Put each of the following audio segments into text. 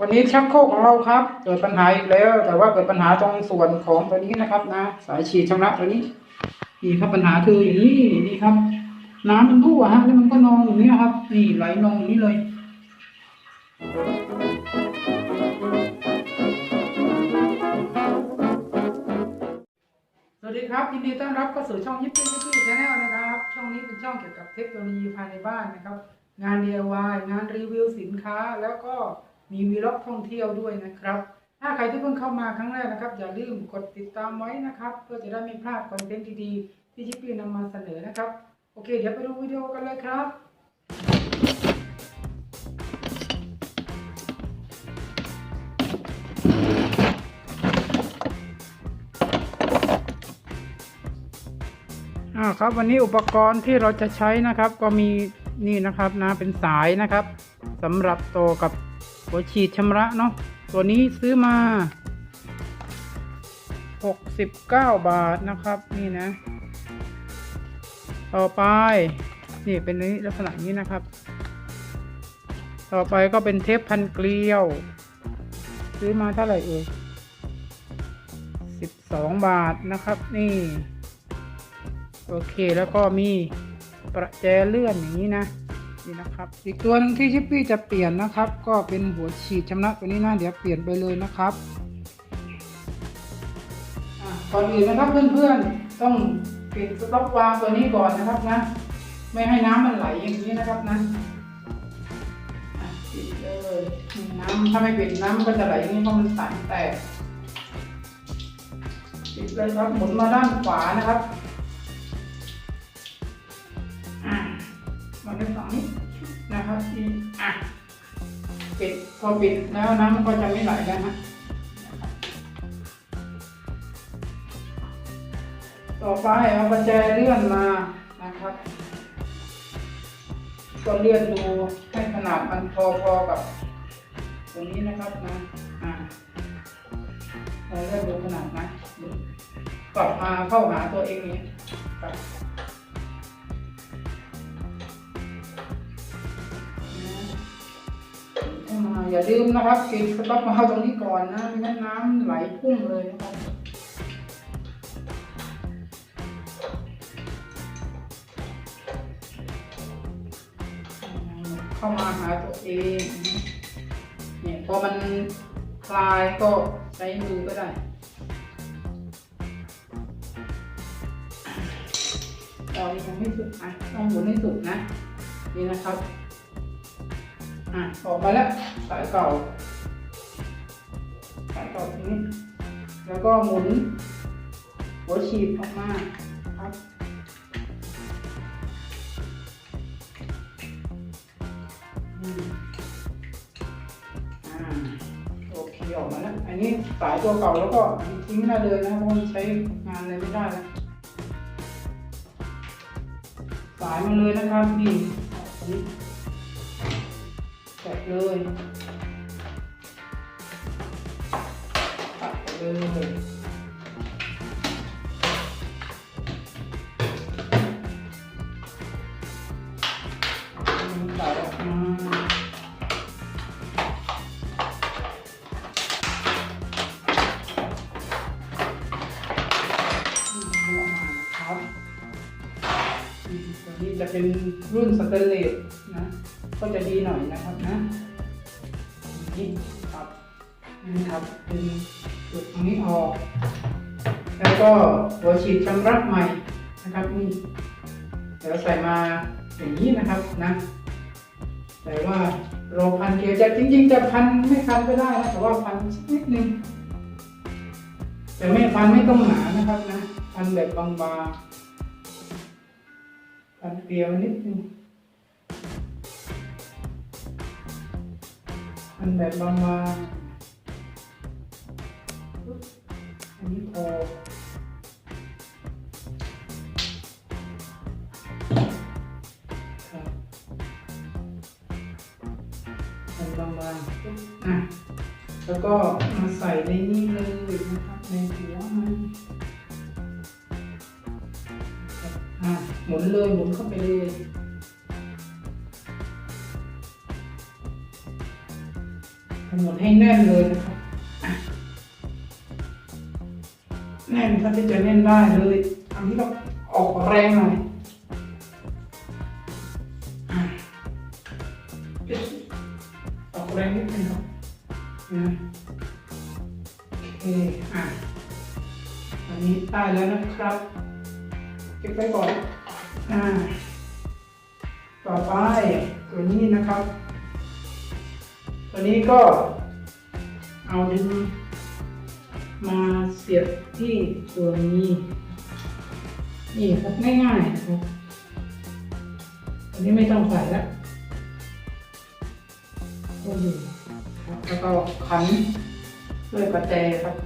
วันนี้ชักโครกของเราครับ เกิดปัญหาอีกแล้ว แต่ว่าเกิดปัญหาตรงส่วนของตัวนี้นะครับนะ สายฉีดชำระตัวนี้นี่ครับปัญหาคืออย่างนี้นี่ครับ น้ำมันรั่วฮะแล้วมันก็นองอย่างนี้ครับ นี่ไหลนองอย่างนี้เลยสวัสดีครับยินดีต้อนรับเข้าสู่ช่องยิปปี้ยิปปี้ชาแนลนะครับ ช่องนี้เป็นช่องเกี่ยวกับเทคโนโลยีภายในบ้านนะครับ งาน DIY งานรีวิวสินค้าแล้วก็ มีวีล็อกท่องเที่ยวด้วยนะครับ ถ้าใครที่เพิ่งเข้ามาครั้งแรกนะครับ อย่าลืมกดติดตามไว้นะครับ เพื่อจะได้ไม่พลาดคอนเทนต์ดีๆ ที่ยิปปี้นำมาเสนอนะครับ โอเค เดี๋ยวไปดูวิดีโอกันเลยครับอ่าครับวันนี้อุปกรณ์ที่เราจะใช้นะครับ ก็มีนี่นะครับนะเป็นสายนะครับสำหรับต่อกับ หัวฉีดชำระเนาะตัวนี้ซื้อมา 69 บาทนะครับนี่นะ ต่อไปนี่เป็นนี้ลักษณะนี้นะครับ ต่อไปก็เป็นเทปพันเกลียว ซื้อมาเท่าไหร่เอ่ย12 บาทนะครับนี่ โอเคแล้วก็มีประแจเลื่อนอย่างนี้นะ นี่นะครับ อีกตัวหนึงที่ชิปปี้จะเปลี่ยนนะครับ ก็เป็นหัวฉีดชำระตัวนี้นะเดี๋ยวเปลี่ยนไปเลยนะครับก่อนอื่นนะครับเพื่อนๆต้องปิดสต็อกวาล์วตัวนี้ก่อนนะครับนะ ไม่ให้น้ำมันไหลอย่างนี้นะครับนะปิดเลยน้ำถ้าไม่ปิดน้ำก็จะไหลอย่างนี้เพราะมันสายแตกปิดเลยครับหมุนมาด้านขวานะครับอะมานฝั่งนี้ นะครับนี่อะปิดพอปิดแล้วน้ำมันก็จะไม่ไหลแล้วนะต่อไปเอาประแจเลื่อนมานะครับก็เลื่อนดูให้ขนาดมันพอๆกับ ตรงนี้นะครับนะอ่าเราเลื่อนดูขนาดนะกลับมาเข้าหาตัวเองนี้ครับ อย่าลืมนะครับปิดสต็อกมาเข้าตรงนี้ก่อนนะไม่งั้นน้ำไหลพุ่งเลยนะครับเข้ามาหาตัวเองเนี่ยพอมันคลายก็ใช้มือก็ได้เรายังไม่สุดอะต้องหมุนให้สุดนะ นี่นะครับ อะออกมาแล้วสายเก่าสายเก่าตรงนี้ แล้วก็หมุนหัวฉีดออกมาครับอืมอ่าโอเคออกมาแล้ว อันนี้สายตัวเก่าแล้วก็ทิ้งได้เลยนะเพราะมันใช้งานอะไรไม่ได้แล้วสายมาเลยนะครับนี่อันนี้ เลยตัดเลยตัดออกมาอืมเอาออกมานะครับอืมตัวนี้จะเป็นรุ่นสเตนเลสนะ ก็จะดีหน่อยนะครับนะนี่ครับนี่ครับเป็นจุดตรงนี้ออก แล้วก็หัวฉีดชำระใหม่นะครับนี่เดี๋ยวใส่มาอย่างนี้นะครับนะแต่ว่าเราพันเกลียวจะจริง ๆ จะพันไม่พันก็ได้นะแต่ว่าพันนิดนึงแต่ไม่พันไม่ต้องหนานะครับนะพันแบบบางๆพันเกลียวนิดนึง อันแบบบางๆ อันนี้พอครับอันบางๆปึ๊บอะแล้วก็มาใส่ในนี้เลยนะครับในหัวมันครับอะหมุนเลยหมุนเข้าไปเลย กำหนดให้แน่นเลยนะครับอะแน่นถ้าที่จะแน่นได้เลยอันนี้ต้องออกแรงหน่อยอออกแรงนิดนึงครับนะโอเคอะอันนี้ได้แล้วนะครับเก็บไว้ก่อนอ่าต่อไปตัวนี้นะครับ ตัวนี้ก็เอาดึงมาเสียบที่ตัวนี้ นี่ครับง่ายๆนะครับอันนี้ไม่ต้องใส่แล้วก็อยู่ครับแล้วก็ขันด้วยประแจครับ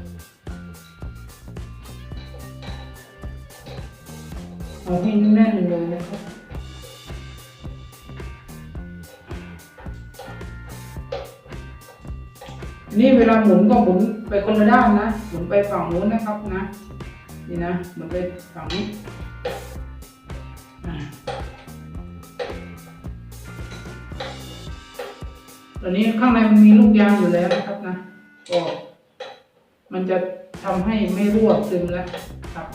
เอาให้แน่นเลยนะครับ นี่เวลาหมุนก็หมุนไปคนละด้านนะ หมุนไปฝั่งนู้นนะครับนะ นี่นะ หมุนไปฝั่งนี้อ่าตอนนี้ข้างในมันมีลูกยางอยู่แล้วนะครับนะ ก็มันจะทำให้ไม่รั่วซึมแล้วครับ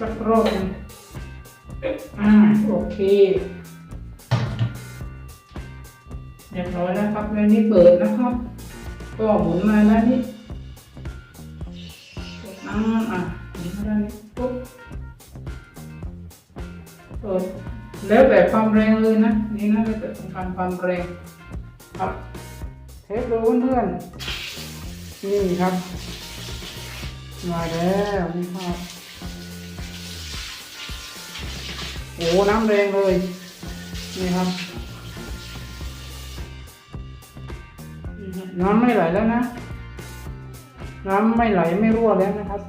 สักรอบนึงอ่าโอเคเรียบร้อยแล้วครับแล้วนี่เปิดนะครับ ก็หมุนมาแล้วนี่อ่าอะหมุนมาแล้วนี่ปุ๊บเปิดแล้วแต่ความแรงเลยนะ นี่นะแล้วแต่ต้องการความแรงครับเทสดูเพื่อนๆนี่ครับมาแล้วนี่ครับ โอ้น้ำแรงเลยนี่ครับนี่ครับ น้ำไม่ไหลแล้วนะ น้ำไม่ไหลไม่รั่วแล้วนะครับ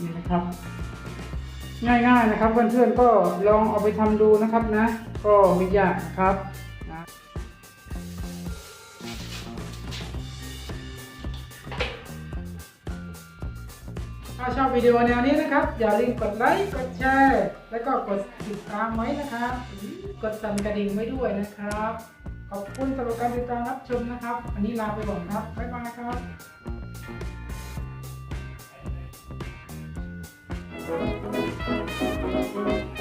นี่นะครับ ง่ายๆนะครับเพื่อนๆก็ลองเอาไปทำดูนะครับนะ ก็ไม่ยากนะครับนะ ถ้าชอบวิดีโอแนวนี้นะครับ อย่าลืมกดไลค์ กดแชร์ แล้วก็กดติดตามไว้นะครับ กดสั่นกระดิ่งไว้ด้วยนะครับ ขอบคุณสำหรับการติดตามรับชมนะครับ อันนี้ลาไปก่อนครับ บ๊ายบายครับ